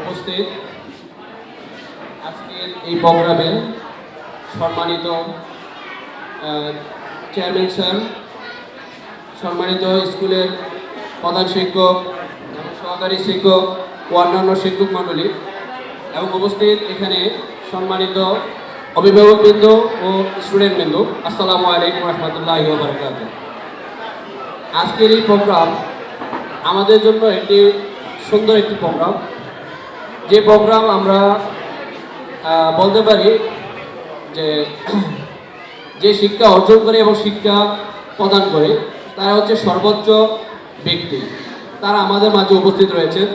উপস্থিত। আজকের এই প্রোগ্রামে সম্মানিত চেয়ারম্যান স্যার, সম্মানিত স্কুলের প্রধান শিক্ষক, সহকারী শিক্ষক ও অন্যান্য শিক্ষক মণ্ডলী এবং উপস্থিত এখানে সম্মানিত অভিভাবকবৃন্দ ও স্টুডেন্ট স্টুডেন্টবৃন্দ, আসসালামু আলাইকুম রহমতুল্লাহ বরকাত আজকের এই প্রোগ্রাম আমাদের জন্য একটি সুন্দর একটি প্রোগ্রাম। যে প্রোগ্রাম আমরা বলতে পারি যে যে শিক্ষা অর্জন করে এবং শিক্ষা প্রদান করে, তারা হচ্ছে সর্বোচ্চ ব্যক্তি। তারা আমাদের মাঝে উপস্থিত রয়েছেন।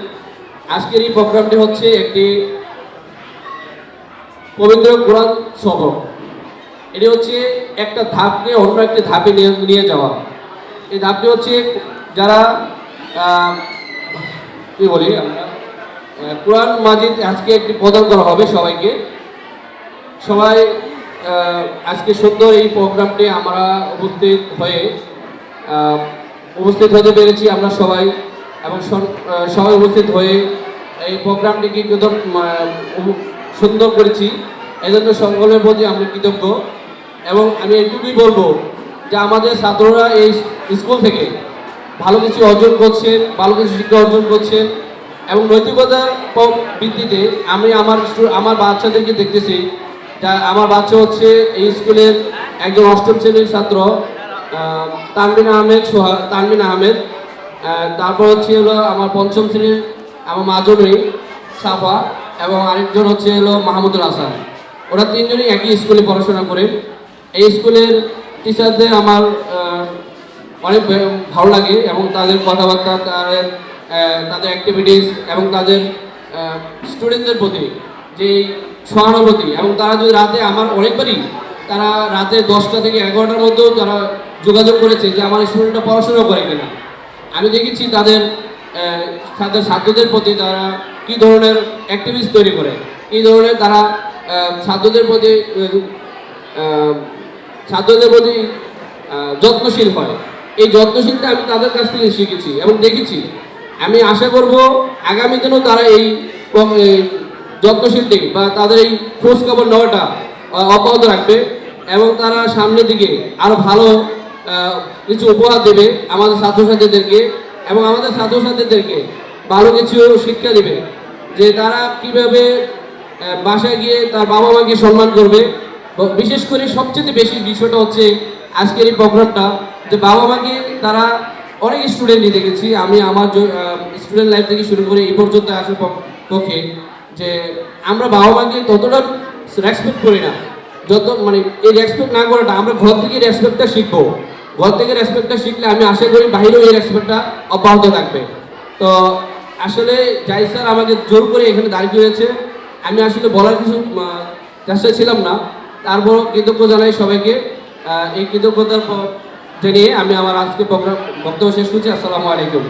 আজকের এই প্রোগ্রামটি হচ্ছে একটি পবিত্র কোরআন সবক এটি হচ্ছে একটা ধাপকে অন্য একটি ধাপে নিয়ে যাওয়া। এই ধাপটি হচ্ছে যারা কি বলি আমরা? কোরআন মাজিদ আজকে একটি প্রদান করা হবে সবাইকে। সবাই আজকে সুন্দর এই প্রোগ্রামটি আমরা উপস্থিত হয়ে উপস্থিত হতে পেরেছি আমরা সবাই এবং সবাই উপস্থিত হয়ে এই প্রোগ্রামটিকে সুন্দর করেছি। এজন্য সকলের প্রতি আমি কৃতজ্ঞ এবং আমি এটুকুই বলব যে আমাদের ছাত্ররা এই স্কুল থেকে ভালো কিছু অর্জন করছেন, ভালো কিছু শিক্ষা অর্জন করছেন। এবং নৈতিকতার ভিত্তিতে আমি আমার আমার বাচ্চাদেরকে দেখতেছি। যা আমার বাচ্চা হচ্ছে এই স্কুলের একজন অষ্টম শ্রেণির ছাত্র তানবিন আহমেদ, সোহা, তানবিন আহমেদ। তারপর হচ্ছে হলো আমার পঞ্চম শ্রেণির আমার মাজনী সাফা, এবং আরেকজন হচ্ছে হলো মাহমুদুল হাসান। ওরা তিনজনই একই স্কুলে পড়াশোনা করে। এই স্কুলের টিচারদের আমার অনেক ভালো লাগে এবং তাদের কথাবার্তা, তাদের তাদের অ্যাক্টিভিটিস এবং তাদের স্টুডেন্টদের প্রতি যে সহানুভূতি এবং তারা যদি রাতে আমার অনেকবারই তারা রাতে দশটা থেকে এগারোটার মধ্যেও তারা যোগাযোগ করেছে যে আমার স্টুডেন্টটা পড়াশোনা করে কিনা। আমি দেখেছি তাদের তাদের ছাত্রদের প্রতি তারা কি ধরনের অ্যাক্টিভিটিস তৈরি করে। এই ধরনের তারা ছাত্রদের প্রতি ছাত্রদের প্রতি যত্নশীল হয়। এই যত্নশীলটা আমি তাদের কাছ থেকে শিখেছি এবং দেখেছি। আমি আশা করব আগামী দিনেও তারা এই ক- এই যত্নশীলটি বা তাদের এই খোঁজ খবর নেওয়াটা অব্যাহত রাখবে এবং তারা সামনের দিকে আরও ভালো কিছু উপহার দেবে আমাদের ছাত্রছাত্রীদেরকে এবং আমাদের ছাত্রছাত্রীদেরকে ভালো কিছু শিক্ষা দেবে যে তারা কীভাবে বাসায় গিয়ে তার বাবা মাকে সম্মান করবে। বিশেষ করে সবচেয়ে বেশি বিষয়টা হচ্ছে আজকের এই প্রোগ্রামটা যে বাবা মাকে তারা অনেক স্টুডেন্টই দেখেছি। আমি আমার স্টুডেন্ট লাইফ থেকে শুরু করে এই পর্যন্ত আসার পক্ষে যে আমরা বাবা মাকে ততটা রেসপেক্ট করি না। যত মানে এই রেসপেক্ট না করাটা, আমরা ঘর থেকে রেসপেক্টটা শিখব। ঘর থেকে রেসপেক্টটা শিখলে আমি আশা করি বাইরেও এই রেসপেক্টটা অব্যাহত থাকবে। তো আসলে যাই স্যার আমাকে জোর করে এখানে দাঁড়িয়ে করেছে আমি আসলে বলার কিছু চেষ্টা ছিলাম না। তারপর কৃতজ্ঞ জানাই সবাইকে। এই কৃতজ্ঞতার জানিয়ে আমি আমার আজকে প্রোগ্রাম বক্তব্য শেষ করছি। আসসালামু আলাইকুম।